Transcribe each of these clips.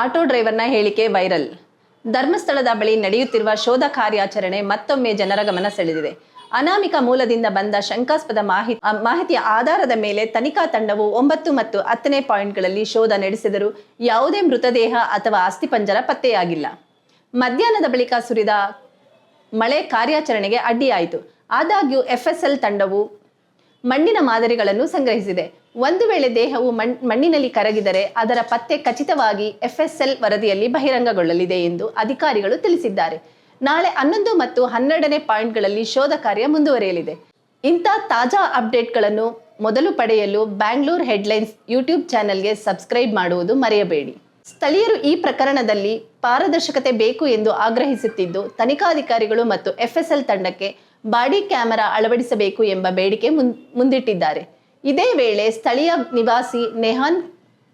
Auto ಡ್ರೈವರ್ನ ಹೇಳಿಕೆ viral. ಧರ್ಮಸ್ಥಳದ ಬಳಿ ನಡೆಯುತ್ತಿರುವ ಶೋಧ ಕಾರ್ಯಾಚರಣೆ ಮತ್ತೊಮ್ಮೆ ಜನರ ಗಮನ ಸೆಳೆದಿದೆ. ಅನಾಮಿಕ ಮೂಲದಿಂದ ಬಂದ ಶಂಕಾಸ್ಪದ ಮಾಹಿತಿ ಮಾಹಿತಿಯ ಆಧಾರದ ಮೇಲೆ ತನಿಖಾ ತಂಡವು ಒಂಬತ್ತು ಮತ್ತು ಹತ್ತನೇ ಪಾಯಿಂಟ್ಗಳಲ್ಲಿ ಶೋಧ ನಡೆಸಿದರೂ ಯಾವುದೇ ಮೃತದೇಹ ಅಥವಾ ಅಸ್ಥಿಪಂಜರ ಪತ್ತೆಯಾಗಿಲ್ಲ. ಮಧ್ಯಾಹ್ನದ ಬಳಿಕ ಸುರಿದ ಮಳೆ ಕಾರ್ಯಾಚರಣೆಗೆ ಅಡ್ಡಿಯಾಯಿತು. ಆದಾಗ್ಯೂ ಎಫ್ಎಸ್ಎಲ್ ತಂಡವು ಮಣ್ಣಿನ ಮಾದರಿಗಳನ್ನು ಸಂಗ್ರಹಿಸಿದೆ. ಒಂದು ವೇಳೆ ದೇಹವು ಮಣ್, ಮಣ್ಣಿನಲ್ಲಿ ಕರಗಿದರೆ ಅದರ ಪತ್ತೆ ಖಚಿತವಾಗಿ ಎಫ್ಎಸ್ಎಲ್ ವರದಿಯಲ್ಲಿ ಬಹಿರಂಗಗೊಳ್ಳಲಿದೆ ಎಂದು ಅಧಿಕಾರಿಗಳು ತಿಳಿಸಿದ್ದಾರೆ. ನಾಳೆ ಹನ್ನೊಂದು ಮತ್ತು ಹನ್ನೆರಡನೇ ಪಾಯಿಂಟ್ಗಳಲ್ಲಿ ಶೋಧ ಕಾರ್ಯ ಮುಂದುವರಿಯಲಿದೆ. ಇಂಥ ತಾಜಾ ಅಪ್ಡೇಟ್ಗಳನ್ನು ಮೊದಲು ಪಡೆಯಲು ಬ್ಯಾಂಗ್ಳೂರ್ ಹೆಡ್ಲೈನ್ಸ್ ಯೂಟ್ಯೂಬ್ ಚಾನೆಲ್ಗೆ ಸಬ್ಸ್ಕ್ರೈಬ್ ಮಾಡುವುದು ಮರೆಯಬೇಡಿ. ಸ್ಥಳೀಯರು ಈ ಪ್ರಕರಣದಲ್ಲಿ ಪಾರದರ್ಶಕತೆ ಬೇಕು ಎಂದು ಆಗ್ರಹಿಸುತ್ತಿದ್ದು, ತನಿಖಾಧಿಕಾರಿಗಳು ಮತ್ತು ಎಫ್ಎಸ್ಎಲ್ ತಂಡಕ್ಕೆ ಬಾಡಿ ಕ್ಯಾಮೆರಾ ಅಳವಡಿಸಬೇಕು ಎಂಬ ಬೇಡಿಕೆ ಮುಂದಿಟ್ಟಿದ್ದಾರೆ. ಇದೇ ವೇಳೆ ಸ್ಥಳೀಯ ನಿವಾಸಿ ನೆಹನ್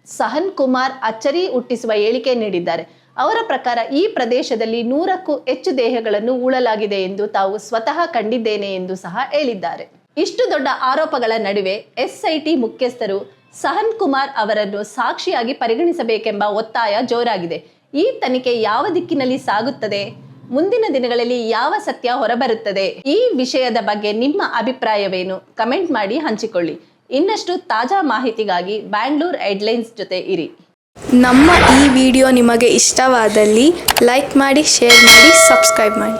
ಸಹನ್ ಕುಮಾರ್ ಅಚ್ಚರಿ ಹುಟ್ಟಿಸುವ ಹೇಳಿಕೆ ನೀಡಿದ್ದಾರೆ. ಅವರ ಪ್ರಕಾರ ಈ ಪ್ರದೇಶದಲ್ಲಿ ನೂರಕ್ಕೂ ಹೆಚ್ಚು ದೇಹಗಳನ್ನು ಉಳಲಾಗಿದೆ ಎಂದು ತಾವು ಸ್ವತಃ ಕಂಡಿದ್ದೇನೆ ಎಂದು ಸಹ ಹೇಳಿದ್ದಾರೆ. ಇಷ್ಟು ದೊಡ್ಡ ಆರೋಪಗಳ ನಡುವೆ ಎಸ್ಐಟಿ ಮುಖ್ಯಸ್ಥರು ಸಹನ್ ಕುಮಾರ್ ಅವರನ್ನು ಸಾಕ್ಷಿಯಾಗಿ ಪರಿಗಣಿಸಬೇಕೆಂಬ ಒತ್ತಾಯ ಜೋರಾಗಿದೆ. ಈ ತನಿಖೆ ಯಾವ ದಿಕ್ಕಿನಲ್ಲಿ ಸಾಗುತ್ತದೆ? ಮುಂದಿನ ದಿನಗಳಲ್ಲಿ ಯಾವ ಸತ್ಯ ಹೊರಬರುತ್ತದೆ? ಈ ವಿಷಯದ ಬಗ್ಗೆ ನಿಮ್ಮ ಅಭಿಪ್ರಾಯವೇನು? ಕಮೆಂಟ್ ಮಾಡಿ ಹಂಚಿಕೊಳ್ಳಿ. ಇನ್ನಷ್ಟು ತಾಜಾ ಮಾಹಿತಿಗಾಗಿ ಬ್ಯಾಂಗ್ಳೂರ್ ಹೆಡ್ಲೈನ್ಸ್ ಜೊತೆ ಇರಿ. ನಮ್ಮ ಈ ವಿಡಿಯೋ ನಿಮಗೆ ಇಷ್ಟವಾದಲ್ಲಿ ಲೈಕ್ ಮಾಡಿ, ಶೇರ್ ಮಾಡಿ, ಸಬ್ಸ್ಕ್ರೈಬ್ ಮಾಡಿ.